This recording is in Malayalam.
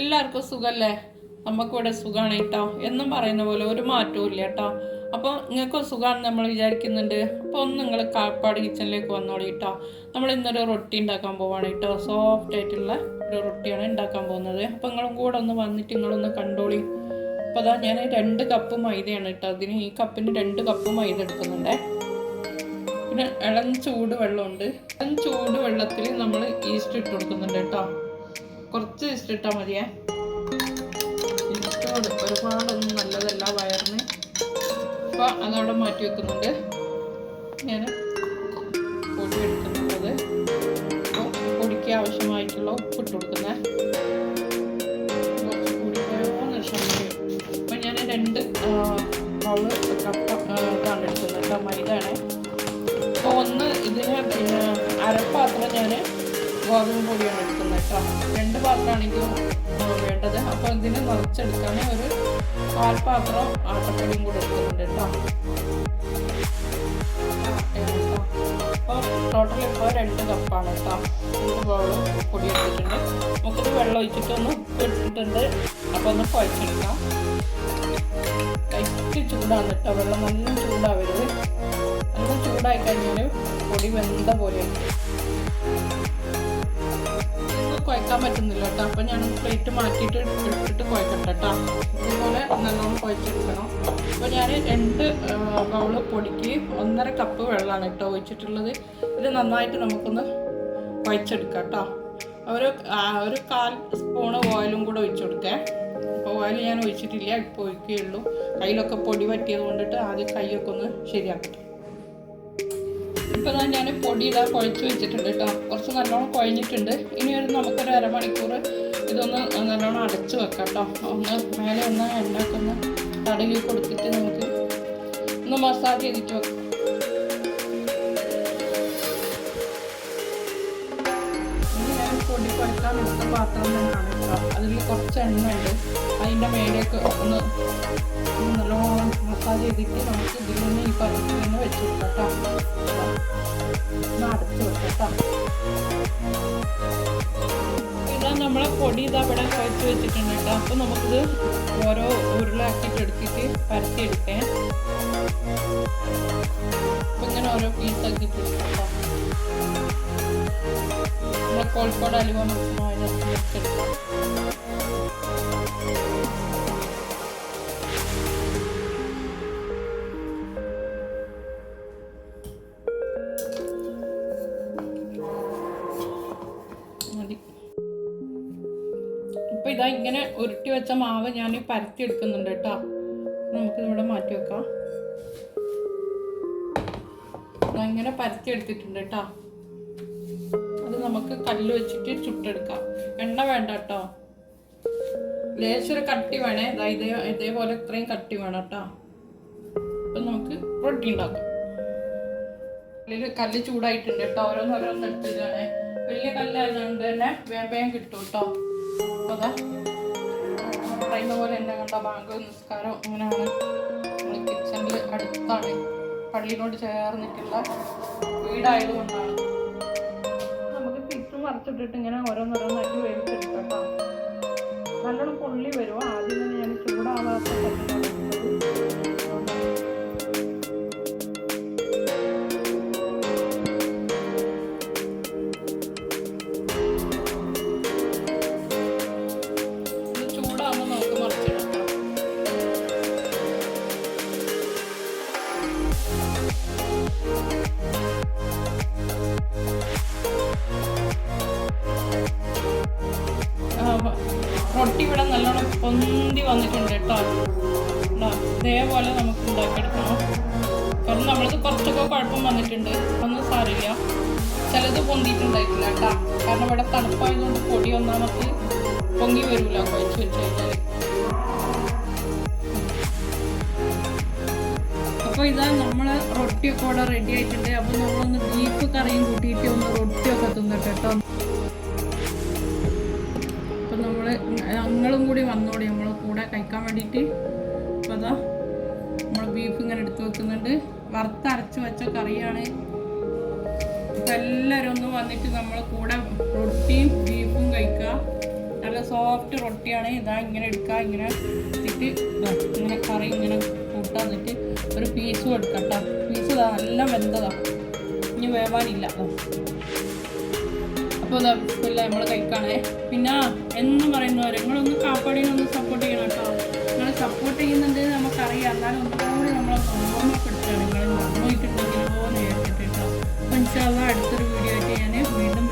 എല്ലാവർക്കും സുഖല്ലേ? നമുക്കിവിടെ സുഖമാണ് കേട്ടോ. എന്നും പറയുന്ന പോലെ ഒരു മാറ്റവും ഇല്ല കേട്ടോ. അപ്പോൾ നിങ്ങൾക്ക് സുഖമാണെന്ന് നമ്മൾ വിചാരിക്കുന്നുണ്ട്. അപ്പോൾ ഒന്ന് നിങ്ങൾ കാപ്പാട് കിച്ചണിലേക്ക് വന്നോളി കേട്ടോ. നമ്മൾ ഇന്നൊരു റൊട്ടി ഉണ്ടാക്കാൻ പോവാണ് കേട്ടോ. സോഫ്റ്റ് ആയിട്ടുള്ള ഒരു റൊട്ടിയാണ് ഉണ്ടാക്കാൻ പോകുന്നത്. അപ്പോൾ നിങ്ങളും കൂടെ ഒന്ന് വന്നിട്ട് നിങ്ങളൊന്ന് കണ്ടോളി. അപ്പോൾ അതാ ഞാൻ രണ്ട് കപ്പ് മൈദയാണ് കേട്ടോ. അതിന് ഈ കപ്പിന് രണ്ട് കപ്പ് മൈദ എടുക്കുന്നുണ്ടേ. പിന്നെ ഇളം ചൂട് വെള്ളമുണ്ട് ഇളം ചൂട് വെള്ളത്തിൽ നമ്മൾ ഈസ്റ്റ് ഇട്ട് കൊടുക്കുന്നുണ്ട് കേട്ടോ. കുറച്ച് ഇട്ടാൽ മതിയേ. ഇഷ്ടമാണ് ഒരുപാടൊന്നും നല്ലതല്ല വയറിന്. അപ്പോൾ അതവിടെ മാറ്റി വെക്കുന്നുണ്ട്. ഞാൻ പൊടി എടുക്കുന്നുള്ളത്. അപ്പോൾ പൊടിക്ക് ആവശ്യമായിട്ടുള്ള ഉപ്പ് ഇട്ട് കൊടുക്കുന്നത് അപ്പോൾ ഞാൻ രണ്ട് ബൗൾ കപ്പ ഇതാണ് എടുക്കുന്നത്. കേട്ടോ മൈദയാണ്. അപ്പോൾ ഒന്ന് ഇതിന് അരപ്പാത്രം ഞാൻ ഗോതമ്പ് പൊടിയാണ് എടുക്കുന്നത് കേട്ടോ. രണ്ട് പാത്രമാണെങ്കിൽ വേണ്ടത്. അപ്പോൾ ഇതിന് നിറച്ചെടുക്കാൻ ഒരു പാൽ പാത്രം ആട്ടപ്പൊടിയും കൂടെ എടുക്കുന്നുണ്ട് കേട്ടോ. അപ്പോൾ ടോട്ടൽ ഇപ്പോൾ രണ്ട് കപ്പാണ് കേട്ടോ. രണ്ട് ബൗൾ പൊടി എടുത്തിട്ടുണ്ട്. നമുക്കിത് വെള്ളം ഒഴിച്ചിട്ടൊന്ന് ഉപ്പ് ഇട്ടിട്ടുണ്ട്. അപ്പോൾ ഒന്ന് കുഴച്ചെടുക്കാം. ലൈറ്റ് ചൂടാണ് കേട്ടോ. വെള്ളം നല്ല ചൂടാവരുത്. നല്ല ചൂടായി കഴിഞ്ഞാൽ പൊടി വെന്ത പോലെയാണ്. കുഴക്കാൻ പറ്റുന്നില്ല കേട്ടോ. അപ്പം ഞാൻ പ്ലേറ്റ് മാറ്റിയിട്ട് എടുത്തിട്ട് കുഴക്കട്ടെ കേട്ടോ. ഇതുപോലെ നല്ലോണം കുഴച്ചെടുക്കണം. അപ്പോൾ ഞാൻ രണ്ട് ബൗൾ പൊടിക്ക് ഒന്നര കപ്പ് വെള്ളമാണ് കേട്ടോ ഒഴിച്ചിട്ടുള്ളത്. ഇത് നന്നായിട്ട് നമുക്കൊന്ന് കുഴച്ചെടുക്കാം കേട്ടോ. ഒരു ഒരു കാൽ സ്പൂണ് ഓയിലും കൂടെ ഒഴിച്ചു കൊടുക്കേ. അപ്പോൾ ഓയിൽ ഞാൻ ഒഴിച്ചിട്ടില്ല ഇപ്പോൾ ഒഴിക്കുകയുള്ളൂ. കയ്യിലൊക്കെ പൊടി പറ്റിയത് കൊണ്ടിട്ട് ആദ്യം കൈയൊക്കെ ഒന്ന് ശരിയാക്കട്ടെ. ഇപ്പം ഞാൻ പൊടി കുഴച്ച് വെച്ചിട്ടുണ്ട് കേട്ടോ. കുറച്ച് നല്ലോണം കുഴഞ്ഞിട്ടുണ്ട്. ഇനി ഒരു നമുക്കൊരു അരമണിക്കൂർ ഇതൊന്ന് നല്ലോണം അടച്ച് വെക്കാം കേട്ടോ. ഒന്ന് മേലെ ഒന്ന് എണ്ണയൊക്കെ ഒന്ന് തടവി കൊടുത്തിട്ട് നമുക്ക് ഒന്ന് മസാജ് ചെയ്തിട്ട് വെക്കാം. പൊടി അതിൽ കുറച്ച് എണ്ണ ഉണ്ട്. അതിന്റെ മേലെയൊക്കെ ഒന്ന് നല്ലോണം മസാജ് ചെയ്തിട്ട് നമുക്ക് ഇതിൽ നിന്ന് ഈ തന്നെ ഇതാ നമ്മളെ പൊടി ഇതാ ഇവിടെ കഴിച്ച് വെച്ചിട്ടുണ്ട് കേട്ടോ. അപ്പോൾ നമുക്കിത് ഓരോ ഉരുളാക്കിയിട്ട് എടുത്തിട്ട് പരത്തി എടുക്കേ അപ്പം ഇങ്ങനെ ഓരോ നമ്മളെ കോഴിക്കോട് അലുവ മത്സരം അതിനകത്ത് വെച്ചെടുക്കാം. ഇപ്പൊ ഇതാ ഇങ്ങനെ ഉരുട്ടി വെച്ച മാവ് ഞാൻ പരത്തി എടുക്കുന്നുണ്ട് കേട്ടോ നമുക്ക് മാറ്റി വെക്കാം. ഇങ്ങനെ പരത്തി എടുത്തിട്ടുണ്ട് കേട്ടോ. അത് നമുക്ക് കല്ല് വെച്ചിട്ട് ചുട്ടെടുക്കാം. എണ്ണ വേണ്ട കേട്ടോ. ലേശൊരു കട്ടി വേണേ. ദാ ഇതേ ഇതേപോലെ ഇത്രയും കട്ടി വേണം കേട്ടോ. അപ്പൊ നമുക്ക് റൊട്ടി ഉണ്ടാക്കാം. കല്ല് ചൂടായിട്ടുണ്ട് കേട്ടോ. ഓരോന്നോരോന്ന് എടുത്തിട്ടാണ് വലിയ കല്ലായതുകൊണ്ട് തന്നെ വേഗം കിട്ടും കേട്ടോ. അതാ പറയുന്ന പോലെ തന്നെ കണ്ട ബാങ്ക് നിസ്കാരം അങ്ങനെയാണ് നമ്മൾ കിച്ചണിൽ അടുത്താണ്. പള്ളിയോട് ചേർന്നിട്ടുള്ള വീടായതുകൊണ്ടാണ്. നമുക്ക് തിരിച്ചും മറച്ചിട്ടിട്ട് ഇങ്ങനെ ഓരോന്നോരോന്നായിട്ട് വേവിച്ചെടുക്കാം നല്ലോണം പൊള്ളി വരും. ആദ്യം തന്നെ ഞാൻ ചൂടാവാത്ത പൊന്തി വന്നിട്ടുണ്ട് കേട്ടോ ഇതേപോലെ നമുക്ക് ഉണ്ടാക്കിയെടുക്കണം. കാരണം നമ്മൾക്ക് കുറച്ചൊക്കെ കുഴപ്പം വന്നിട്ടുണ്ട്. ഒന്നും സാരില്ല ചിലത് പൊന്തിയിട്ടുണ്ടായിട്ടില്ല കേട്ടോ കാരണം ഇവിടെ തണുപ്പായതുകൊണ്ട് പൊടി ഒന്നാമത് പൊങ്ങി വരില്ല കുഴച്ച് വെച്ച് കഴിഞ്ഞാൽ അപ്പോൾ ഇതാ നമ്മൾ റൊട്ടിയൊക്കെ ഇവിടെ റെഡി ആയിട്ടുണ്ട്. അപ്പോൾ നമ്മളൊന്ന് ബീഫ് കറിയും കൂട്ടിയിട്ട് ഒന്ന് റൊട്ടിയൊക്കെ തിന്നിട്ട് കേട്ടോ കഴിക്കാൻ വേണ്ടിയിട്ട് അപ്പോൾ അതാ നമ്മൾ ബീഫ് ഇങ്ങനെ എടുത്ത് വെക്കുന്നുണ്ട്. വറുത്തരച്ച് വെച്ച കറിയാണ്. എല്ലാവരും ഒന്ന് വന്നിട്ട് നമ്മൾ കൂടെ റൊട്ടിയും ബീഫും കഴിക്കുക. നല്ല സോഫ്റ്റ് റൊട്ടിയാണ്. ഇതാ ഇങ്ങനെ എടുക്കുക. ഇങ്ങനെ ഇട്ടിട്ട് ഇങ്ങനെ കറി ഇങ്ങനെ കൂട്ടാൻ എന്നിട്ട് ഒരു പീസും എടുക്കാം കേട്ടോ പീസ് ഇതാ നല്ല വെന്തതാ. ഇനി വേവാനില്ല. അപ്പോൾ ഇതാ നമ്മൾ കഴിക്കാണേ. പിന്നെ എന്ന് പറയുന്നവരെ നിങ്ങളൊന്ന് കാപ്പാടിനെ സപ്പോർട്ട് ചെയ്യുന്നുണ്ട് നമുക്കറിയാം. എന്നാലും ഒന്നുകൂടി നമ്മളെ ഓർമ്മപ്പെടുത്തുക നിങ്ങൾ വിചാരിച്ചിട്ട് കേട്ടോ അപ്പോൾ ഇൻഷാല്ല അടുത്തൊരു വീഡിയോ ആയിട്ട് ഞാൻ വീണ്ടും